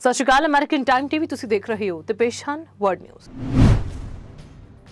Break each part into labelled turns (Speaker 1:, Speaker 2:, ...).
Speaker 1: ਸਤਿ ਸ਼੍ਰੀ ਅਕਾਲ, ਅਮਰੀਕਨ ਟਾਈਮ ਟੀਵੀ ਤੁਸੀਂ ਦੇਖ ਰਹੇ ਹੋ ਤੇ ਪੇਸ਼ ਹਨ ਵਰਡ ਨਿਊਜ਼।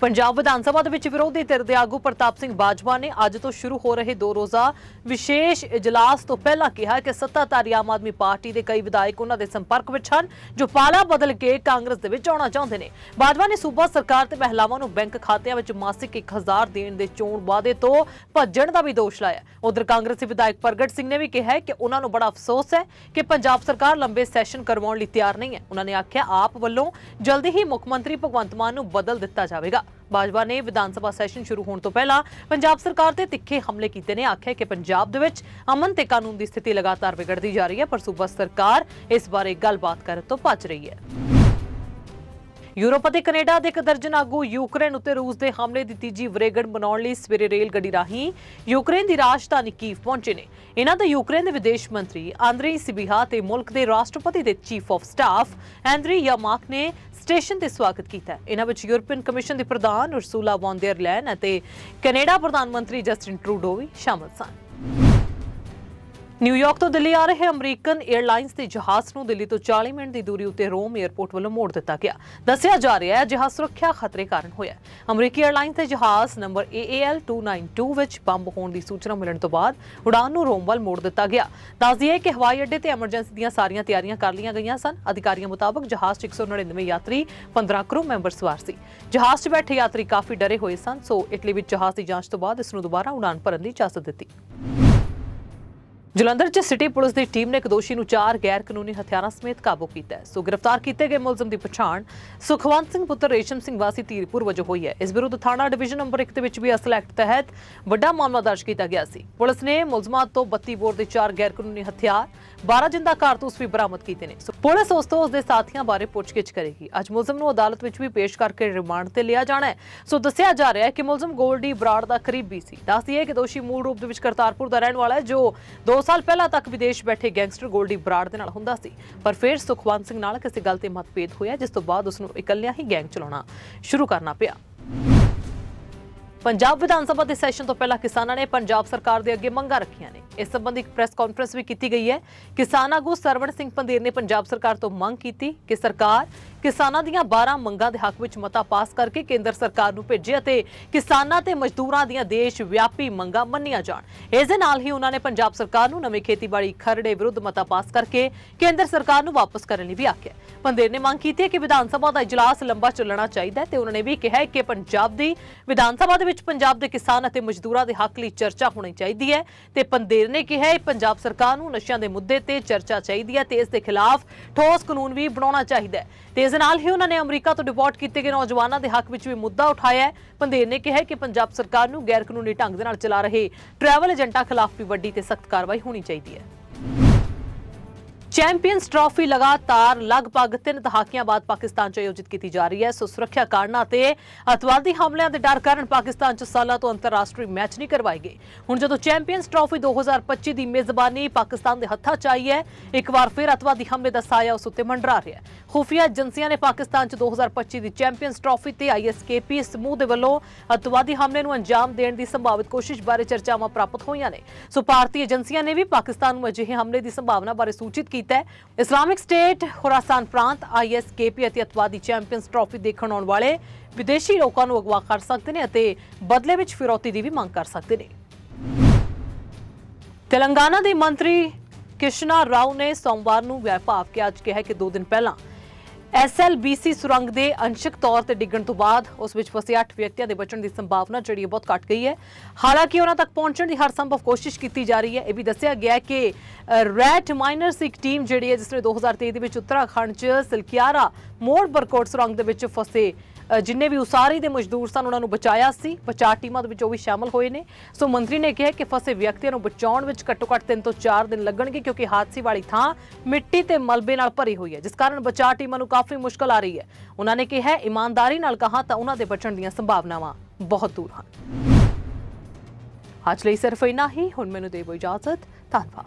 Speaker 1: ਪੰਜਾਬ ਵਿਧਾਨ ਸਭਾ ਦੇ ਵਿੱਚ ਵਿਰੋਧੀ ਧਿਰ ਦੇ ਆਗੂ ਪ੍ਰਤਾਪ ਸਿੰਘ ਬਾਜਵਾ ਨੇ ਅੱਜ ਤੋਂ ਸ਼ੁਰੂ ਹੋ ਰਹੇ ਦੋ ਰੋਜ਼ਾ ਵਿਸ਼ੇਸ਼ ਇਜਲਾਸ ਤੋਂ ਪਹਿਲਾਂ ਕਿਹਾ ਕਿ ਸੱਤਾਧਾਰੀ ਆਮ ਆਦਮੀ ਪਾਰਟੀ ਦੇ ਕਈ ਵਿਧਾਇਕ ਉਹਨਾਂ ਦੇ ਸੰਪਰਕ ਵਿੱਚ ਹਨ, ਜੋ ਪਾਲਾ ਬਦਲ ਕੇ ਕਾਂਗਰਸ ਦੇ ਵਿੱਚ ਆਉਣਾ ਚਾਹੁੰਦੇ ਨੇ। ਬਾਜਵਾ ਨੇ ਸੂਬਾ ਸਰਕਾਰ ਤੇ ਮਹਿਲਾਵਾਂ ਨੂੰ ਬੈਂਕ ਖਾਤਿਆਂ ਵਿੱਚ ਮਾਸਿਕ 1000 ਦੇਣ ਦੇ ਚੋਣ ਵਾਅਦੇ ਤੋਂ ਭੱਜਣ ਦਾ ਵੀ ਦੋਸ਼ ਲਾਇਆ। ਉਧਰ ਕਾਂਗਰਸੀ ਵਿਧਾਇਕ ਪ੍ਰਗਟ ਸਿੰਘ ਨੇ ਵੀ ਕਿਹਾ ਕਿ ਉਹਨਾਂ ਨੂੰ ਬੜਾ ਅਫਸੋਸ ਹੈ ਕਿ ਪੰਜਾਬ ਸਰਕਾਰ ਲੰਬੇ ਸੈਸ਼ਨ ਕਰਵਾਉਣ ਲਈ ਤਿਆਰ ਨਹੀਂ ਹੈ। ਉਹਨਾਂ ਨੇ ਆਖਿਆ, ਆਪ ਵੱਲੋਂ ਜਲਦੀ ਹੀ ਮੁੱਖ ਮੰਤਰੀ ਭਗਵੰਤ ਮਾਨ ਨੂੰ ਬਦਲ ਦਿੱਤਾ ਜਾਵੇਗਾ। ਬਾਜਵਾ ਨੇ ਵਿਧਾਨ ਸਭਾ ਸੈਸ਼ਨ ਸ਼ੁਰੂ ਹੋਣ ਤੋਂ ਪਹਿਲਾਂ ਪੰਜਾਬ ਸਰਕਾਰ ਤੇ ਤਿੱਖੇ ਹਮਲੇ ਕੀਤੇ ਨੇ। ਆਖਿਆ ਕਿ ਪੰਜਾਬ ਦੇ ਵਿੱਚ ਅਮਨ ਤੇ ਕਾਨੂੰਨ ਦੀ ਸਥਿਤੀ ਲਗਾਤਾਰ ਵਿਗੜਦੀ ਜਾ ਰਹੀ ਹੈ, ਪਰ ਸੂਬਾ ਸਰਕਾਰ ਇਸ ਬਾਰੇ ਗੱਲਬਾਤ ਕਰਨ ਤੋਂ ਭੱਜ ਰਹੀ ਹੈ। ਯੂਰਪ ਅਤੇ ਕੈਨੇਡਾ ਦੇ ਇੱਕ ਦਰਜਨ ਆਗੂ ਯੂਕਰੇਨ ਉੱਤੇ ਰੂਸ ਦੇ ਹਮਲੇ ਦੀ ਤੀਜੀ ਵਰੇਗੰਢ ਮਨਾਉਣ ਲਈ ਸਵੇਰੇ ਰੇਲ ਗੱਡੀ ਰਾਹੀਂ ਯੂਕਰੇਨ ਦੀ ਰਾਜਧਾਨੀ ਕੀਵ ਪਹੁੰਚੇ ਨੇ। ਇਹਨਾਂ ਦਾ ਯੂਕਰੇਨ ਦੇ ਵਿਦੇਸ਼ ਮੰਤਰੀ ਆਂਦਰੀ ਸਿਬੀਹਾ ਤੇ ਮੁਲਕ ਦੇ ਰਾਸ਼ਟਰਪਤੀ ਦੇ chief of staff Andriy Yermak ਨੇ ਸਟੇਸ਼ਨ ਤੇ ਸਵਾਗਤ ਕੀਤਾ ਇਹਨਾਂ ਵਿੱਚ ਯੂਰਪੀਅਨ ਕਮਿਸ਼ਨ ਦੇ ਪ੍ਰਧਾਨ ਉਰਸੂਲਾ ਵੌਨ ਡਰ ਲੈਨ ਅਤੇ ਕੈਨੇਡਾ ਪ੍ਰਧਾਨ ਮੰਤਰੀ ਜਸਟਿਨ ਟਰੂਡੋ ਵੀ ਸ਼ਾਮਲ ਸਨ। ਨਿਊਯਾਰਕ ਤੋਂ ਦਿੱਲੀ ਆ ਰਹੇ ਅਮਰੀਕਨ 에ਅਰਲਾਈਨਸ ਦੇ ਜਹਾਜ਼ ਨੂੰ ਦਿੱਲੀ ਤੋਂ 40 ਮਿੰਟ ਦੀ ਦੂਰੀ ਉੱਤੇ ਰੋਮ 에ਅਰਪੋਰਟ ਵੱਲੋਂ ਮੋੜ ਦਿੱਤਾ ਗਿਆ। ਦੱਸਿਆ ਜਾ ਰਿਹਾ ਹੈ, ਜਹਾਜ਼ ਸੁਰੱਖਿਆ ਖਤਰੇ ਕਾਰਨ ਹੋਇਆ ਅਮਰੀਕੀ 에ਅਰਲਾਈਨਸ ਦੇ ਜਹਾਜ਼ ਨੰਬਰ AAL 292 ਵਿੱਚ ਬੰਬ ਹੋਣ ਦੀ ਸੂਚਨਾ ਮਿਲਣ ਤੋਂ ਬਾਅਦ ਉਡਾਨ ਨੂੰ ਰੋਮ ਵੱਲ ਮੋੜ ਦਿੱਤਾ ਗਿਆ। ਦੱਸਦੀ ਹੈ ਕਿ ਹਵਾਈ ਅੱਡੇ ਤੇ ਐਮਰਜੈਂਸੀ ਦੀਆਂ ਸਾਰੀਆਂ ਤਿਆਰੀਆਂ ਕਰ ਲਈਆਂ ਗਈਆਂ ਸਨ। ਅਧਿਕਾਰੀਆਂ ਮੁਤਾਬਕ ਜਹਾਜ਼ 'ਚ 199 ਯਾਤਰੀ 15 ਕਰੂ ਮੈਂਬਰ ਸਵਾਰ ਸੀ। ਜਹਾਜ਼ 'ਚ ਬੈਠੇ ਯਾਤਰੀ ਕਾਫੀ ਡਰੇ ਹੋਏ ਸਨ, ਸੋ ਇਟਲੀ ਵਿੱਚ ਜਹਾਜ਼ ਦੀ ਜਾਂਚ ਤੋਂ ਬਾਅਦ ਇਸ ਨੂੰ ਦੁਬਾਰਾ ਉਡਾਨ ਭਰਨ ਦੀ ਇਜਾਜ਼ਤ ਦਿੱਤੀ। ਜਲੰਧਰ 'ਚ ਸਿਟੀ ਪੁਲਿਸ ਦੀ ਟੀਮ ਨੇ ਇੱਕ ਦੋਸ਼ੀ ਨੂੰ ਚਾਰ ਗੈਰ ਕਾਨੂੰਨੀ ਹਥਿਆਰਾਂ ਸਮੇਤ ਕਾਬੂ ਕੀਤਾ ਹੈ। ਸੋ ਗ੍ਰਿਫਤਾਰ ਕੀਤੇ ਗਏ ਮੁਲਜ਼ਮ ਦੀ ਪਛਾਣ ਸੁਖਵੰਤ ਸਿੰਘ ਪੁੱਤਰ ਰੇਸ਼ਮ ਸਿੰਘ ਵਾਸੀ ਧੀਰਪੁਰ ਵਜੋਂ ਹੋਈ ਹੈ। ਇਸ ਵਿਰੁੱਧ ਥਾਣਾ ਡਿਵੀਜ਼ਨ ਨੰਬਰ 1 ਦੇ ਵਿੱਚ ਵੀ ਅਸਲ ਐਕਟ ਤਹਿਤ ਵੱਡਾ ਮਾਮਲਾ ਦਰਜ ਕੀਤਾ ਗਿਆ ਸੀ। ਪੁਲਿਸ ਨੇ ਮੁਲਜ਼ਮਾਂ ਤੋਂ 32 ਬੋਰ ਦੇ ਚਾਰ ਗੈਰ ਕਾਨੂੰਨੀ ਹਥਿਆਰ 12 ਜਿੰਦਾ ਕਾਰਤੂਸ ਵੀ ਬਰਾਮਦ ਕੀਤੇ ਨੇ। ਸੋ ਪੁਲਿਸ ਉਸ ਤੋਂ ਉਸ ਦੇ ਸਾਥੀਆਂ ਬਾਰੇ ਪੁੱਛਗਿੱਛ ਕਰੇਗੀ। ਅੱਜ ਮੁਲਜ਼ਮ ਨੂੰ ਅਦਾਲਤ ਵਿੱਚ ਵੀ ਪੇਸ਼ ਕਰਕੇ ਰਿਮਾਂਡ ਤੇ ਲਿਆ ਜਾਣਾ ਹੈ। ਸੋ ਦੱਸਿਆ ਜਾ ਰਿਹਾ ਹੈ ਕਿ ਮੁਲਜ਼ਮ ਗੋਲਡੀ ਬਰਾੜ ਦਾ ਕਰੀਬੀ ਸੀ। ਦੱਸਦੀ ਹੈ ਕਿ ਦੋਸ਼ੀ ਮੂਲ ਰੂਪ ਦੇ ਵਿੱਚ ਕਰਤਾਰਪੁਰ ਦਾ ਰਹਿਣ ਵਾਲਾ ਹੈ, ਜੋ ਦੋ ਸਾਲ ਪਹਿਲਾਂ ਤੱਕ ਵਿਦੇਸ਼ ਬੈਠੇ ਗੈਂਗਸਟਰ ਗੋਲਡੀ ਬਰਾੜ ਦੇ ਨਾਲ ਹੁੰਦਾ ਸੀ, ਪਰ ਫਿਰ ਸੁਖਵੰਤ ਸਿੰਘ ਨਾਲ ਕਿਸੇ ਗੱਲ ਤੇ ਮਤਭੇਦ ਹੋਇਆ, ਜਿਸ ਤੋਂ ਬਾਅਦ ਉਸ ਨੂੰ ਇਕੱਲਿਆਂ ਹੀ ਗੈਂਗ ਚਲਾਉਣਾ ਸ਼ੁਰੂ ਕਰਨਾ ਪਿਆ। ਪੰਜਾਬ ਵਿਧਾਨ ਸਭਾ ਦੇ ਸੈਸ਼ਨ ਤੋਂ ਪਹਿਲਾਂ ਕਿਸਾਨਾਂ ਨੇ ਪੰਜਾਬ ਸਰਕਾਰ ਦੇ ਅੱਗੇ ਮੰਗਾਂ ਰੱਖੀਆਂ ਨੇ। ਇਸ ਸੰਬੰਧੀ ਇੱਕ ਪ੍ਰੈਸ ਕਾਨਫਰੰਸ ਵੀ ਕੀਤੀ ਗਈ ਹੈ। ਕਿਸਾਨ ਆਗੂ ਸਰਵਣ ਸਿੰਘ ਪੰਦੇਰ ਨੇ ਪੰਜਾਬ ਸਰਕਾਰ ਤੋਂ ਮੰਗ ਕੀਤੀ ਕਿ ਸਰਕਾਰ ਕਿਸਾਨਾਂ ਦੀਆਂ 12 ਮੰਗਾਂ ਦੇ ਹੱਕ ਵਿੱਚ ਮਤਾ ਪਾਸ ਕਰਕੇ ਕੇਂਦਰ ਸਰਕਾਰ ਨੂੰ ਭੇਜੇ ਅਤੇ ਕਿਸਾਨਾਂ ਤੇ ਮਜ਼ਦੂਰਾਂ ਦੀਆਂ ਦੇਸ਼ ਵਿਆਪੀ ਮੰਗਾਂ ਮੰਨੀਆਂ ਜਾਣ। ਇਸ ਦੇ ਨਾਲ ਹੀ ਉਹਨਾਂ ਨੇ ਪੰਜਾਬ ਸਰਕਾਰ ਨੂੰ ਨਵੇਂ ਖੇਤੀਬਾੜੀ ਖਰੜੇ ਵਿਰੁੱਧ ਮਤਾ ਪਾਸ ਕਰਕੇ ਕੇਂਦਰ ਸਰਕਾਰ ਨੂੰ ਵਾਪਸ ਕਰਨ ਲਈ ਵੀ ਆਖਿਆ ਪੰਦੇਰ ਨੇ ਮੰਗ ਕੀਤੀ ਹੈ ਕਿ ਵਿਧਾਨ ਸਭਾ ਦਾ ਇਜਲਾਸ ਲੰਬਾ ਚੱਲਣਾ ਚਾਹੀਦਾ ਹੈ ਤੇ ਉਹਨਾਂ ਨੇ ਵੀ ਕਿਹਾ ਹੈ ਕਿ ਪੰਜਾਬ ਦੀ ਵਿਧਾਨ ਸਭਾ ਦੇ ਵਿੱਚ ਪੰਜਾਬ ਦੇ ਕਿਸਾਨ ਅਤੇ ਮਜ਼ਦੂਰਾਂ ਦੇ ਹੱਕ ਲਈ ਚਰਚਾ ਹੋਣੀ ਚਾਹੀਦੀ ਹੈ ਤੇ ਪੰਦੇਰ ਨੇ ਕਿਹਾ ਹੈ ਪੰਜਾਬ ਸਰਕਾਰ ਨੂੰ ਨਸ਼ਿਆਂ ਦੇ ਮੁੱਦੇ ਤੇ ਚਰਚਾ ਚਾਹੀਦੀ ਹੈ ਤੇ ਇਸ ਦੇ ਖਿਲਾਫ ਠੋਸ ਕਾਨੂੰਨ ਵੀ ਬਣਾਉਣਾ ਚਾਹੀਦਾ ਹੈ। ਤੇ ਇਸ ਦੇ ਨਾਲ ਹੀ ਉਹਨਾਂ ਨੇ ਅਮਰੀਕਾ ਤੋਂ ਡਿਪੋਰਟ ਕੀਤੇ ਗਏ ਨੌਜਵਾਨਾਂ ਦੇ ਹੱਕ ਵਿੱਚ ਵੀ ਮੁੱਦਾ ਉਠਾਇਆ ਹੈ। ਪੰਦੇਰ ਨੇ ਕਿਹਾ ਕਿ ਪੰਜਾਬ ਸਰਕਾਰ ਨੂੰ ਗੈਰ ਕਾਨੂੰਨੀ ਢੰਗ ਦੇ ਨਾਲ ਚਲਾ ਰਹੇ ਟਰੈਵਲ ਏਜੰਟਾਂ ਖਿਲਾਫ ਵੀ ਵੱਡੀ ਤੇ ਸਖਤ ਕਾਰਵਾਈ ਹੋਣੀ ਚਾਹੀਦੀ ਹੈ। ਚੈਂਪੀਅਨਸ ਟਰਾਫੀ ਲਗਾਤਾਰ ਲਗਭਗ 3 ਦਹਾਕਿਆਂ ਬਾਅਦ ਪਾਕਿਸਤਾਨ 'ਚ ਆਯੋਜਿਤ ਕੀਤੀ ਜਾ ਰਹੀ ਹੈ। ਸੋ ਸੁਰੱਖਿਆ ਕਾਰਨਾਂ ਤੇ ਅਤਵਾਦੀ ਹਮਲਿਆਂ ਦੇ ਡਰ ਕਾਰਨ ਪਾਕਿਸਤਾਨ 'ਚ ਸਾਲਾਂ ਤੋਂ ਅੰਤਰਰਾਸ਼ਟਰੀ ਮੈਚ ਨਹੀਂ ਕਰਵਾਏ ਗਏ। ਹੁਣ ਜਦੋਂ ਚੈਂਪੀਅਨਸ ਟਰਾਫੀ 2025 ਦੀ ਮੇਜ਼ਬਾਨੀ ਪਾਕਿਸਤਾਨ ਦੇ ਹੱਥਾਂ 'ਚ ਆਈ ਹੈ, ਇੱਕ ਵਾਰ ਫਿਰ ਅਤਵਾਦੀ ਹਮਲੇ ਦਾ ਸਾਇਆ ਉਸ ਉੱਤੇ ਮੰਡਰਾ ਰਿਹਾ ਹੈ। ਖੁਫੀਆ ਏਜੰਸੀਆਂ ਨੇ ਪਾਕਿਸਤਾਨ 'ਚ 2025 ਦੀ ਚੈਂਪੀਅਨਸ ਟਰਾਫੀ ਤੇ ਆਈਐਸਕੇਪੀ ਸਮੂਹ ਦੇ ਵੱਲੋਂ ਅਤਵਾਦੀ ਹਮਲੇ ਨੂੰ ਅੰਜਾਮ ਦੇਣ ਦੀ ਸੰਭਾਵਿਤ ਕੋਸ਼ਿਸ਼ ਬਾਰੇ ਚਰਚਾਵਾਂ ਪ੍ਰਾਪਤ ਹੋਈਆਂ ਨੇ। ਸੋ ਭਾਰਤੀ ਏਜੰਸੀਆਂ ਨੇ ਵੀ ਪਾਕਿਸਤਾਨ ਨੂੰ ਅਜਿਹੇ ਹਮਲੇ ਦੀ ਸੰਭਾਵਨਾ ਬਾਰੇ ਸੂਚਿਤ ਕੀਤਾ ਹੈ। ਇਸਲਾਮਿਕ ਸਟੇਟ, ਖੁਰਾਸਾਨ ਪ੍ਰਾਂਤ ਆਈਐਸਕੇਪੀ ਅਤੇ ਅਤਵਾਦੀ ਚੈਂਪੀਅਨਸ ਟਰਾਫੀ ਦੇਖਣ ਆਉਣ ਵਾਲੇ ਵਿਦੇਸ਼ੀ ਲੋਕਾਂ ਨੂੰ ਅਗਵਾ ਕਰ ਸਕਦੇ ਨੇ ਅਤੇ ਬਦਲੇ ਵਿੱਚ ਫਿਰੌਤੀ ਦੀ ਵੀ ਮੰਗ ਕਰ ਸਕਦੇ ਨੇ। ਤੇਲੰਗਾਨਾ ਦੇ ਮੰਤਰੀ ਕਿਸ਼ਨਾ ਰਾਓ ਨੇ ਸੋਮਵਾਰ ਨੂੰ ਵਿਭਾਗ ਕੇ ਅੱਜ ਕਿਹਾ ਕਿ 2 ਦਿਨ ਪਹਿਲਾਂ ਐਸਐਲਬੀਸੀ ਸੁਰੰਗ ਦੇ ਅੰਸ਼ਕ ਤੌਰ ਤੇ ਡਿੱਗਣ ਤੋਂ ਬਾਅਦ ਉਸ ਵਿੱਚ ਫਸੇ 8 ਵਿਅਕਤੀਆਂ ਦੇ ਬਚਣ ਦੀ ਸੰਭਾਵਨਾ ਜਿਹੜੀ ਹੈ ਬਹੁਤ ਘਟ ਗਈ ਹੈ। ਹਾਲਾਂਕਿ ਉਹਨਾਂ ਤੱਕ ਪਹੁੰਚਣ ਦੀ ਹਰ ਸੰਭਵ ਕੋਸ਼ਿਸ਼ ਕੀਤੀ ਜਾ ਰਹੀ ਹੈ। ਇਹ ਵੀ ਦੱਸਿਆ ਗਿਆ ਕਿ ਰੈਟ ਮਾਈਨਰਸ ਇੱਕ ਟੀਮ ਜਿਹੜੀ ਹੈ, ਜਿਸ ਨੇ 2023 ਦੇ ਵਿੱਚ ਉੱਤਰਾਖੰਡ 'ਚ ਸਿਲਕਿਆਰਾ ਮੋੜ ਬਰਕੋਟ ਸੁਰੰਗ ਦੇ ਵਿੱਚ ਫਸੇ ਜਿੰਨੇ ਵੀ ਉਸਾਰੀ ਦੇ ਮਜ਼ਦੂਰ ਸਨ, ਉਹਨਾਂ ਨੂੰ ਬਚਾਇਆ ਸੀ। ਬਚਾਅ ਟੀਮਾਂ ਦੇ ਵਿੱਚ ਉਹ ਵੀ ਸ਼ਾਮਲ ਹੋਏ ਨੇ। ਸੋ ਮੰਤਰੀ ਨੇ ਕਿਹਾ ਕਿ ਫਸੇ ਵਿਅਕਤੀਆਂ ਨੂੰ ਬਚਾਉਣ ਵਿੱਚ ਘੱਟੋ-ਘੱਟ 3 ਤੋਂ 4 ਦਿਨ ਲੱਗਣਗੇ, ਕਿਉਂਕਿ ਹਾਦਸੇ ਵਾਲੀ ਥਾਂ ਮਿੱਟੀ ਤੇ ਮਲਬੇ ਨਾਲ ਭਰੀ ਹੋਈ ਹੈ, ਜਿਸ ਕਾਰਨ ਬਚਾਅ ਟੀਮਾਂ ਨੂੰ ਕਾਫੀ ਮੁਸ਼ਕਲ ਆ ਰਹੀ ਹੈ। ਉਹਨਾਂ ਨੇ ਕਿਹਾ, ਇਮਾਨਦਾਰੀ ਨਾਲ ਕਹਾ ਤਾਂ ਉਹਨਾਂ ਦੇ ਬਚਣ ਦੀਆਂ ਸੰਭਾਵਨਾਵਾਂ ਬਹੁਤ ਦੂਰ ਹਨ। ਅੱਜ ਲਈ ਸਿਰਫ ਇੰਨਾ ਹੀ। ਹੁਣ ਮੈਨੂੰ ਦੇਵੋ ਇਜਾਜ਼ਤ। ਧੰਨਵਾਦ।